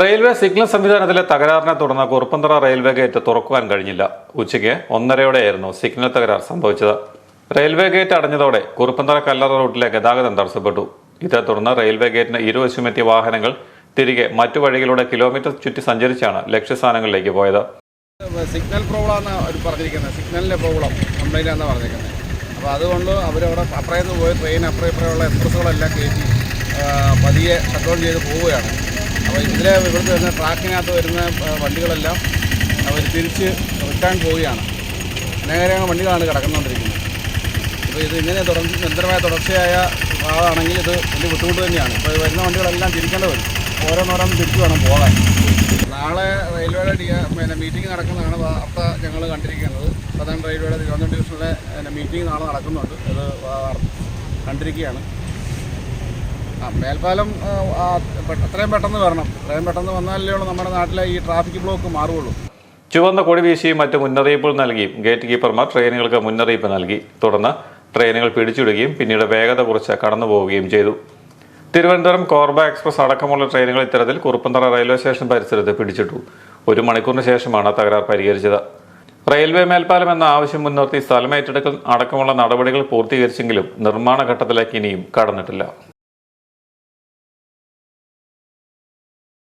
Railway signal സംവിധാനത്തിലെ തകരാറിനെ തുടർന്ന് Kuruppanthara railway gate തുറക്കുവാൻ കഴിഞ്ഞില്ല. ഉച്ചയ്ക്ക് ഒന്നരയോടെയായിരുന്നു സിഗ്നൽ തകരാർ സംഭവിച്ചത്. റെയിൽവേ ഗേറ്റ് അടഞ്ഞതോടെ കുറുപ്പന്തറ കല്ലറ റൂട്ടിലെ ഗതാഗതം തടസ്സപ്പെട്ടു. ഇതേ തുടർന്ന് റെയിൽവേ ഗേറ്റിന് ഇരുവശുമെത്തിയ വാഹനങ്ങൾ തിരികെ മറ്റു വഴികളിലൂടെ കിലോമീറ്റർ ചുറ്റി സഞ്ചരിച്ചാണ് ലക്ഷ്യസ്ഥാനങ്ങളിലേക്ക് പോയത്. സിഗ്നൽ പ്രോബ്ലമാണ് അവർ പറഞ്ഞിരിക്കുന്നത്. സിഗ്നലിന്റെ പ്രോബ്ലം കംപ്ലൈന്റ് ആണെന്ന് പറഞ്ഞിരിക്കുന്നത്. അപ്പോൾ അതുകൊണ്ട് അവരവിടെ അപ്പുറത്ത് പോയി ട്രെയിൻ അപ്പുറം ഇപ്പുറമുള്ള എക്സ്പ്രസ്സുകളെല്ലാം കയറ്റി പതിയെ പതിയെ കൺട്രോൾ ചെയ്ത് പോവുകയാണ്. അപ്പോൾ ഇതിലെ ഇവിടുത്തെ വരുന്ന ട്രാക്കിനകത്ത് വരുന്ന വണ്ടികളെല്ലാം അവർ തിരിച്ച് റിട്ടേൺ പോവുകയാണ്. അനേകം വണ്ടികളാണ് കിടക്കുന്നുകൊണ്ടിരിക്കുന്നത് അപ്പോൾ ഇത് ഇങ്ങനെ തുടർന്ന് നിരന്തരമായ തുടർച്ചയായ ഭാഗമാണെങ്കിൽ ഇത് വലിയ ബുദ്ധിമുട്ട് തന്നെയാണ്. ഇപ്പോൾ വരുന്ന വണ്ടികളെല്ലാം തിരിക്കേണ്ടി വരും. ഓരോന്നോരോന്ന് തിരിച്ചു വേണം പോകാൻ. നാളെ റെയിൽവേയുടെ ഡി പിന്നെ മീറ്റിംഗ് നടക്കുന്നതാണ് വാർത്ത ഞങ്ങൾ കണ്ടിരിക്കുന്നത്. സദാൻ റെയിൽവേയുടെ തിരുവനന്തപുരം ഡിവിഷനിലെ മീറ്റിംഗ് നാളെ നടക്കുന്നുണ്ട്. അത് കണ്ടിരിക്കുകയാണ്. മേൽപ്പാലം എത്രയും പെട്ടെന്ന് വരണം. എത്രയും പെട്ടെന്ന് വന്നാലേ ഉള്ളൂ നമ്മുടെ നാട്ടിലെ ഈ ട്രാഫിക് ബ്ലോക്ക് മാറുകയുള്ളൂ. ചുവന്ന കൊടി വീശിയും മറ്റ് മുന്നറിയിപ്പുകൾ നൽകിയും ഗേറ്റ് കീപ്പർമാർ ട്രെയിനുകൾക്ക് മുന്നറിയിപ്പ് നൽകി. തുടർന്ന് ട്രെയിനുകൾ പിടിച്ചിടുകയും പിന്നീട് വേഗത കുറച്ച് കടന്നു പോവുകയും ചെയ്തു. തിരുവനന്തപുരം കോർബ എക്സ്പ്രസ് അടക്കമുള്ള ട്രെയിനുകൾ ഇത്തരത്തിൽ കുറുപ്പന്തറ റെയിൽവേ സ്റ്റേഷൻ പരിസരത്ത് പിടിച്ചിട്ടു. ഒരു മണിക്കൂറിന് ശേഷമാണ് തകരാർ പരിഹരിച്ചത്. റെയിൽവേ മേൽപ്പാലം എന്ന ആവശ്യം മുൻനിർത്തി സ്ഥലം ഏറ്റെടുക്കൽ അടക്കമുള്ള നടപടികൾ പൂർത്തീകരിച്ചെങ്കിലും നിർമ്മാണ ഘട്ടത്തിലേക്ക് ഇനിയും കടന്നിട്ടില്ല.